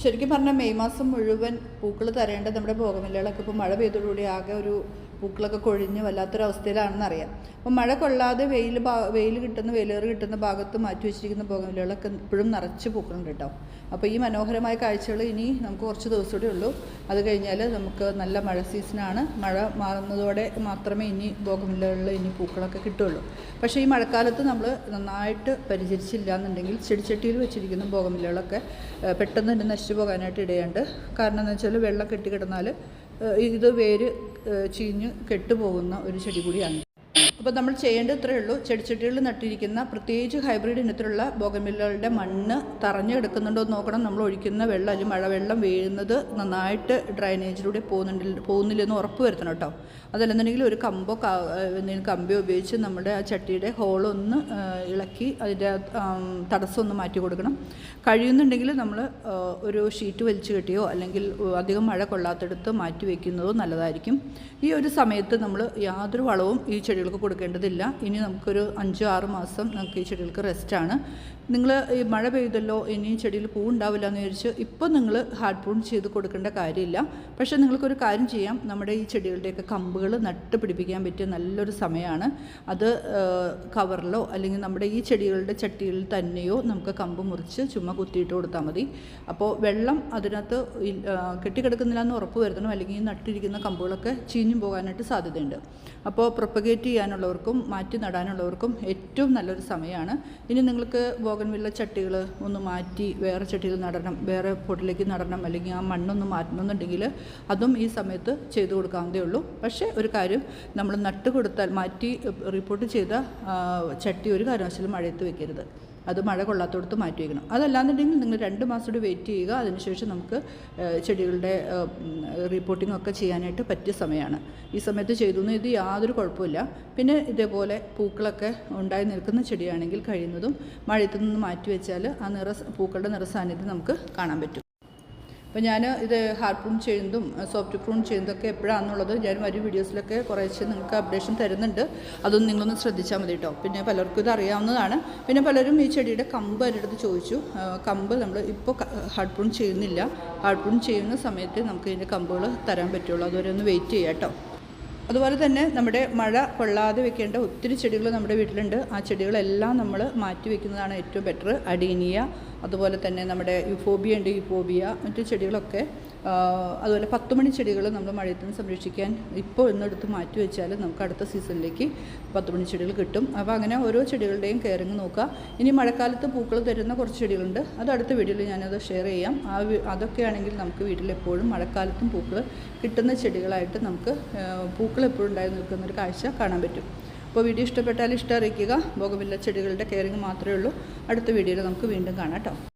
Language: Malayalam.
ശരിക്കും പറഞ്ഞാൽ മെയ് മാസം മുഴുവൻ പൂക്കൾ തരേണ്ട നമ്മുടെ ഭോഗമില്ലകളൊക്കെ ഇപ്പോൾ മഴ പെയ്തതോടുകൂടി ആകെ ഒരു പൂക്കളൊക്കെ കൊഴിഞ്ഞ് വല്ലാത്തൊരവസ്ഥയിലാണെന്ന് അറിയാം അപ്പോൾ മഴ കൊള്ളാതെ വെയിൽ വെയിൽ കിട്ടുന്ന വെയിലേറ് കിട്ടുന്ന ഭാഗത്ത് മാറ്റി വെച്ചിരിക്കുന്ന ബോഗമില്ലകളൊക്കെ ഇപ്പോഴും നിറച്ച് പൂക്കളുണ്ട് കേട്ടോ. അപ്പോൾ ഈ മനോഹരമായ കാഴ്ചകൾ ഇനി നമുക്ക് കുറച്ച് ദിവസം കൂടെ ഉള്ളൂ. അത് കഴിഞ്ഞാൽ നമുക്ക് നല്ല മഴ സീസണാണ്. മഴ മാറുന്നതോടെ മാത്രമേ ഇനി ബോഗമില്ലകളിൽ ഇനി പൂക്കളൊക്കെ കിട്ടുള്ളൂ. പക്ഷേ ഈ മഴക്കാലത്ത് നമ്മൾ നന്നായിട്ട് പരിചരിച്ചില്ല എന്നുണ്ടെങ്കിൽ ചെടിച്ചട്ടിയിൽ വെച്ചിരിക്കുന്ന ബോഗമില്ലകളൊക്കെ പെട്ടെന്ന് തന്നെ നശിച്ചു പോകാനായിട്ട് ഇടയുണ്ട്. കാരണം എന്താണെന്ന് വെച്ചാൽ വെള്ളം കെട്ടിക്കിടന്നാൽ ഇത് വേര് ചീഞ്ഞ് കെട്ടുപോകുന്ന ഒരു ചെടി കൂടിയാണ് അപ്പോൾ നമ്മൾ ചെയ്യേണ്ടത് ഇത്രയേ ഉള്ളൂ. ചെടിച്ചട്ടികളിൽ നട്ടിരിക്കുന്ന പ്രത്യേകിച്ച് ഹൈബ്രിഡ് ഇനത്തിലുള്ള ബോഗമില്ലകളുടെ മണ്ണ് തറഞ്ഞെടുക്കുന്നുണ്ടോ എന്ന് നോക്കണം. നമ്മൾ ഒഴിക്കുന്ന വെള്ളം അല്ലെങ്കിൽ മഴവെള്ളം വീഴുന്നത് നന്നായിട്ട് ഡ്രൈനേജിലൂടെ പോകുന്നുണ്ട് പോകുന്നില്ലെന്ന് ഉറപ്പ് വരുത്തണം കേട്ടോ. അതല്ലെന്നുണ്ടെങ്കിൽ ഒരു കമ്പോ എന്തെങ്കിലും കമ്പിയോ ഉപയോഗിച്ച് നമ്മുടെ ആ ചട്ടിയുടെ ഹോളൊന്ന് ഇളക്കി അതിന്റെ തടസ്സമൊന്ന് മാറ്റി കൊടുക്കണം. കഴിയുന്നുണ്ടെങ്കിൽ നമ്മൾ ഒരു ഷീറ്റ് വലിച്ചു കെട്ടിയോ അല്ലെങ്കിൽ അധികം മഴ കൊള്ളാത്തെടുത്ത് മാറ്റി വയ്ക്കുന്നതോ നല്ലതായിരിക്കും. ഈ ഒരു സമയത്ത് നമ്മൾ യാതൊരു വളവും ഈ ചെടികൾക്ക് കൊടുക്കേണ്ടതില്ല. ഇനി നമുക്കൊരു അഞ്ചോ ആറ് മാസം നമുക്ക് ഈ ചെടികൾക്ക് റെസ്റ്റാണ് നിങ്ങൾ ഈ മഴ പെയ്തല്ലോ ഇനി ചെടിയിൽ പൂ ഉണ്ടാവില്ല എന്ന് വിചാരിച്ച് ഇപ്പോൾ നിങ്ങൾ ഹാർഡ് പ്രൂൺ ചെയ്ത് കൊടുക്കേണ്ട കാര്യമില്ല. പക്ഷേ നിങ്ങൾക്കൊരു കാര്യം ചെയ്യാം. നമ്മുടെ ഈ ചെടികളുടെയൊക്കെ കമ്പുകൾ നട്ട് പിടിപ്പിക്കാൻ പറ്റിയ നല്ലൊരു സമയമാണ്. അത് കവറിലോ അല്ലെങ്കിൽ നമ്മുടെ ഈ ചെടികളുടെ ചട്ടികളിൽ തന്നെയോ നമുക്ക് കമ്പ് മുറിച്ച് ചുമ്മാ കുത്തിയിട്ട് കൊടുത്താൽ മതി. അപ്പോൾ വെള്ളം അതിനകത്ത് കെട്ടിക്കിടക്കുന്നില്ല എന്ന് ഉറപ്പ് വരുത്തണം. അല്ലെങ്കിൽ ഈ നട്ടിരിക്കുന്ന കമ്പുകളൊക്കെ ചീഞ്ഞു പോകാനായിട്ട് സാധ്യതയുണ്ട്. അപ്പോൾ പ്രൊപ്പഗേറ്റ് ചെയ്യാനുള്ളവർക്കും മാറ്റി നടാനുള്ളവർക്കും ഏറ്റവും നല്ലൊരു സമയമാണ്. ഇനി നിങ്ങൾക്ക് ബോഗൻവില്ല ചട്ടികൾ ഒന്ന് മാറ്റി വേറെ ചട്ടികൾ നടണം വേറെ പൊട്ടിലേക്ക് നടണം അല്ലെങ്കിൽ ആ മണ്ണൊന്ന് മാറ്റണമെന്നുണ്ടെങ്കിൽ അതും ഈ സമയത്ത് ചെയ്തു കൊടുക്കാവുന്നതേ ഉള്ളൂ. പക്ഷേ ഒരു കാര്യം നമ്മൾ നട്ട് കൊടുത്താൽ മാറ്റി റിപ്പോർട്ട് ചെയ്ത ചട്ടി ഒരു കാരണവശാലും മഴയത്ത് വെക്കരുത്. അത് മഴ കൊള്ളാത്തോടത്ത് മാറ്റി വയ്ക്കണം അതല്ലാന്നുണ്ടെങ്കിൽ നിങ്ങൾ രണ്ട് മാസം കൂടി വെയിറ്റ് ചെയ്യുക. അതിനുശേഷം നമുക്ക് ചെടികളുടെ റിപ്പോർട്ടിംഗ് ഒക്കെ ചെയ്യാനായിട്ട് പറ്റിയ സമയമാണ്. ഈ സമയത്ത് ചെയ്തു ഇത് യാതൊരു കുഴപ്പമില്ല. പിന്നെ ഇതേപോലെ പൂക്കളൊക്കെ ഉണ്ടായി നിൽക്കുന്ന ചെടിയാണെങ്കിൽ കഴിയുന്നതും മഴയത്തു നിന്ന് മാറ്റി വെച്ചാൽ ആ നിറ പൂക്കളുടെ നിറസാന്നിധ്യം നമുക്ക് കാണാൻ പറ്റും. അപ്പോൾ ഞാൻ ഇത് ഹാർഡ് പ്രൂൺ ചെയ്യുന്നതും സോഫ്റ്റ് പ്രൂൺ ചെയ്യുന്നതൊക്കെ എപ്പോഴാണെന്നുള്ളത് ഞാൻ വരും വീഡിയോസിലൊക്കെ കുറേശ്ശെ നിങ്ങൾക്ക് അപ്ഡേഷൻ തരുന്നുണ്ട്. അതൊന്നും നിങ്ങളൊന്ന് ശ്രദ്ധിച്ചാൽ മതി കേട്ടോ പിന്നെ പലർക്കും ഇത് അറിയാവുന്നതാണ്. പിന്നെ പലരും ഈ ചെടിയുടെ കമ്പ് എന്റെ അടുത്ത് ചോദിച്ചു. കമ്പ് നമ്മൾ ഇപ്പോൾ ഹാർഡ് പ്രൂൺ ചെയ്യുന്നില്ല. ഹാർഡ് പ്രൂൺ ചെയ്യുന്ന സമയത്ത് നമുക്ക് ഇതിന്റെ കമ്പുകൾ തരാൻ പറ്റുള്ളൂ. അതുവരെ ഒന്ന് വെയിറ്റ് ചെയ്യാം കേട്ടോ അതുപോലെ തന്നെ നമ്മുടെ മഴ കൊള്ളാതെ വെക്കേണ്ട ഒത്തിരി ചെടികൾ നമ്മുടെ വീട്ടിലുണ്ട്. ആ ചെടികളെല്ലാം നമ്മൾ മാറ്റി വെക്കുന്നതാണ് ഏറ്റവും ബെറ്റർ അഡീനിയ അതുപോലെ തന്നെ നമ്മുടെ യുഫോബിയ ഉണ്ട് യുഫോബിയ മറ്റു ചെടികളൊക്കെ അതുപോലെ പത്ത് മണി ചെടികൾ നമ്മൾ മഴയത്ത് നിന്ന് സംരക്ഷിക്കാൻ ഇപ്പോൾ ഇന്നെടുത്ത് മാറ്റി വെച്ചാൽ നമുക്ക് അടുത്ത സീസണിലേക്ക് പത്ത് മണി ചെടികൾ കിട്ടും. അപ്പോൾ അങ്ങനെ ഓരോ ചെടികളുടെയും കെയറിങ് നോക്കുക. ഇനി മഴക്കാലത്ത് പൂക്കൾ തരുന്ന കുറച്ച് ചെടികളുണ്ട്. അത് അടുത്ത വീഡിയോയിൽ ഞാനത് ഷെയർ ചെയ്യാം. ആ വി- അതൊക്കെയാണെങ്കിൽ നമുക്ക് വീട്ടിലെപ്പോഴും മഴക്കാലത്തും പൂക്കൾ കിട്ടുന്ന ചെടികളായിട്ട് നമുക്ക് പൂക്കൾ എപ്പോഴും ഉണ്ടായി നിൽക്കുന്നൊരു കാഴ്ച കാണാൻ പറ്റും. അപ്പോൾ വീഡിയോ ഇഷ്ടപ്പെട്ടാൽ ഇഷ്ടം അറിയിക്കുക. ബോഗമില്ല ചെടികളുടെ കെയറിങ് മാത്രമേ ഉള്ളൂ. അടുത്ത വീഡിയോയിൽ നമുക്ക് വീണ്ടും കാണാം